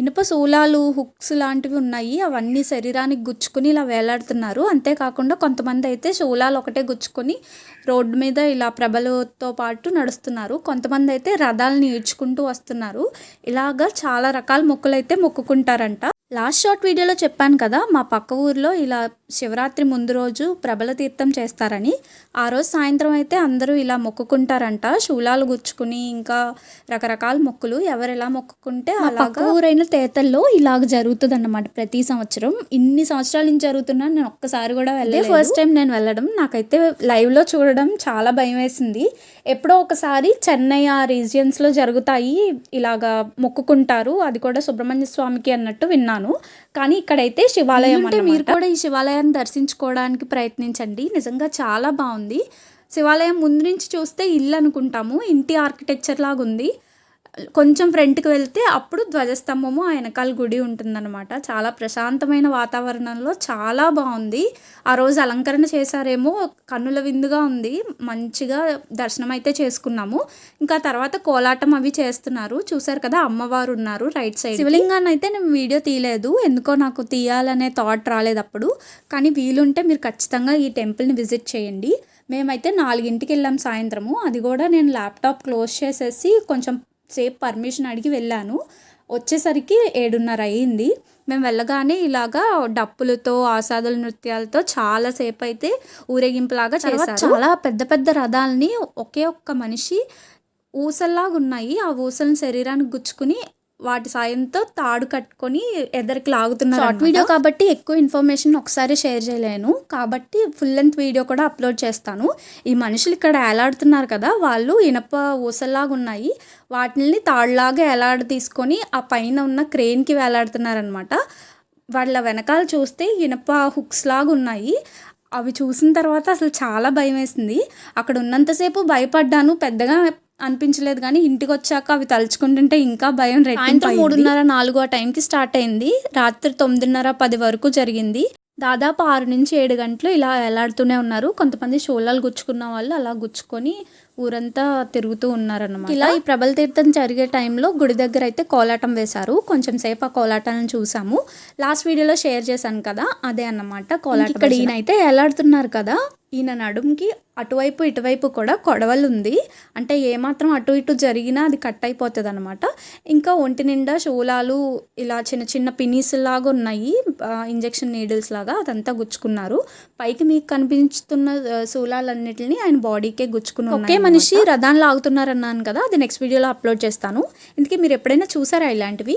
ఇనుప శూలాలు హుక్స్ లాంటివి ఉన్నాయి. అవన్నీ శరీరానికి గుచ్చుకుని ఇలా వేలాడుతున్నారు. అంతేకాకుండా కొంతమంది అయితే శూలాలు ఒకటే గుచ్చుకొని రోడ్డు మీద ఇలా ప్రభలతో పాటు నడుస్తున్నారు. కొంతమంది అయితే రథాలను ఈడ్చుకుంటూ వస్తున్నారు. ఇలాగా చాలా రకాల మొక్కులు అయితే మొక్కుకుంటారంట. లాస్ట్ షార్ట్ వీడియోలో చెప్పాను కదా మా పక్క ఊర్లో ఇలా శివరాత్రి ముందు రోజు ప్రబల తీర్థం చేస్తారని. ఆ రోజు సాయంత్రం అయితే అందరూ ఇలా మొక్కుకుంటారంట. శూలాలు గుచ్చుకుని ఇంకా రకరకాల మొక్కులు ఎవరు ఎలా మొక్కుకుంటే అలాగా ఊరైన తేతల్లో ఇలాగ జరుగుతుంది అన్నమాట ప్రతి సంవత్సరం. ఇన్ని సంవత్సరాల నుంచి జరుగుతున్నా నేను ఒక్కసారి కూడా వెళ్ళలేదు. ఫస్ట్ టైం నేను వెళ్ళడం. నాకైతే లైవ్లో చూడడం చాలా భయం వేసింది. ఎప్పుడో ఒకసారి చెన్నై ఆ రీజియన్స్లో జరుగుతాయి ఇలాగా మొక్కుకుంటారు. అది కూడా సుబ్రహ్మణ్య స్వామికి అన్నట్టు విన్నాను. కానీ ఇక్కడైతే శివాలయం అంటే మీరు కూడా ఈ శివాలయాన్ని దర్శించుకోవడానికి ప్రయత్నించండి. నిజంగా చాలా బాగుంది. శివాలయం ముందు నుంచి చూస్తే ఇల్లు అనుకుంటాము. ఇంటి ఆర్కిటెక్చర్ లాగా ఉంది కొంచెం ఫ్రంట్కి వెళ్తే అప్పుడు ధ్వజస్తంభము ఆ వెనకాల గుడి ఉంటుందన్నమాట. చాలా ప్రశాంతమైన వాతావరణంలో చాలా బాగుంది. ఆ రోజు అలంకరణ చేశారేమో కన్నుల విందుగా ఉంది. మంచిగా దర్శనం అయితే చేసుకున్నాము. ఇంకా తర్వాత కోలాటం అవి చేస్తున్నారు. చూసారు కదా అమ్మవారు ఉన్నారు రైట్ సైడ్ శివలింగాన్ని అయితే నేను వీడియో తీయలేదు. ఎందుకో నాకు తీయాలనే థాట్ రాలేదు అప్పుడు. కానీ వీలుంటే మీరు ఖచ్చితంగా ఈ టెంపుల్ని విజిట్ చేయండి. మేమైతే నాలుగింటికి వెళ్ళాం సాయంత్రము. అది కూడా నేను ల్యాప్టాప్ క్లోజ్ చేసేసి కొంచెం సేపు పర్మిషన్ అడిగి వెళ్ళాను. వచ్చేసరికి ఏడున్నర అయ్యింది మేము వెళ్ళగానే ఇలాగా డప్పులతో ఆసాదుల నృత్యాలతో చాలాసేపు అయితే ఊరేగింపులాగా చేశారు. చాలా పెద్ద పెద్ద రథాలని ఒకే ఒక్క మనిషి ఊసల్లాగా ఉన్నాయి ఆ ఊసలను శరీరానికి గుచ్చుకుని వాటి సాయంతో తాడు కట్టుకొని ఎదరికి లాగుతున్నారు షార్ట్ వీడియో కాబట్టి ఎక్కువ ఇన్ఫర్మేషన్ ఒకసారి షేర్ చేయలేను. కాబట్టి ఫుల్ లెంత్ వీడియో కూడా అప్లోడ్ చేస్తాను. ఈ మనుషులు ఇక్కడ ఏలాడుతున్నారు కదా వాళ్ళు ఇనప ఊసల్లాగా ఉన్నాయి. వాటిని తాడులాగా ఏలాడ తీసుకొని ఆ పైన ఉన్న క్రెయిన్కి వేలాడుతున్నారనమాట వాళ్ళ వెనకాల చూస్తే ఇనప హుక్స్ లాగా ఉన్నాయి. అవి చూసిన తర్వాత అసలు చాలా భయం వేసింది అక్కడ ఉన్నంతసేపు భయపడ్డాను. పెద్దగా అనిపించలేదు కానీ ఇంటికి వచ్చాక అవి తలుచుకుంటుంటే ఇంకా భయం సాయంత్రం మూడున్నర నాలుగు ఆ టైంకి స్టార్ట్ అయింది. రాత్రి తొమ్మిదిన్నర పది వరకు జరిగింది. దాదాపు ఆరు నుంచి ఏడు గంటలు ఇలా ఎలాడుతూనే ఉన్నారు. కొంతమంది షోలాలు గుచ్చుకున్న వాళ్ళు అలా గుచ్చుకొని ఊరంతా తిరుగుతూ ఉన్నారన్నమాట. ఇలా ఈ ప్రబల తీర్థం జరిగే టైంలో గుడి దగ్గర అయితే కోలాటం వేశారు. కొంచెం సేపు ఆ కోలాటాన్ని చూసాము. లాస్ట్ వీడియోలో షేర్ చేశాను కదా అదే అన్నమాట కోలాటం ఇక్కడ ఈయన అయితే ఎలాడుతున్నారు కదా ఈయన నడుముకి అటువైపు ఇటువైపు కూడా కొడవలు ఉంది. అంటే ఏమాత్రం అటు ఇటు జరిగినా అది కట్ అయిపోతుంది అనమాట ఇంకా ఒంటి నిండా శూలాలు ఇలా చిన్న చిన్న పినీస్ లాగా ఉన్నాయి. ఇంజెక్షన్ నీడిల్స్ లాగా అదంతా గుచ్చుకున్నారు. పైకి మీకు కనిపిస్తున్న శూలాలన్నిటిని ఆయన బాడీకే గుచ్చుకుని ఒకే మనిషి రథాన్ని లాగుతున్నారన్నాను కదా అది నెక్స్ట్ వీడియోలో అప్లోడ్ చేస్తాను. ఇందుకే మీరు ఎప్పుడైనా చూసారా ఇలాంటివి?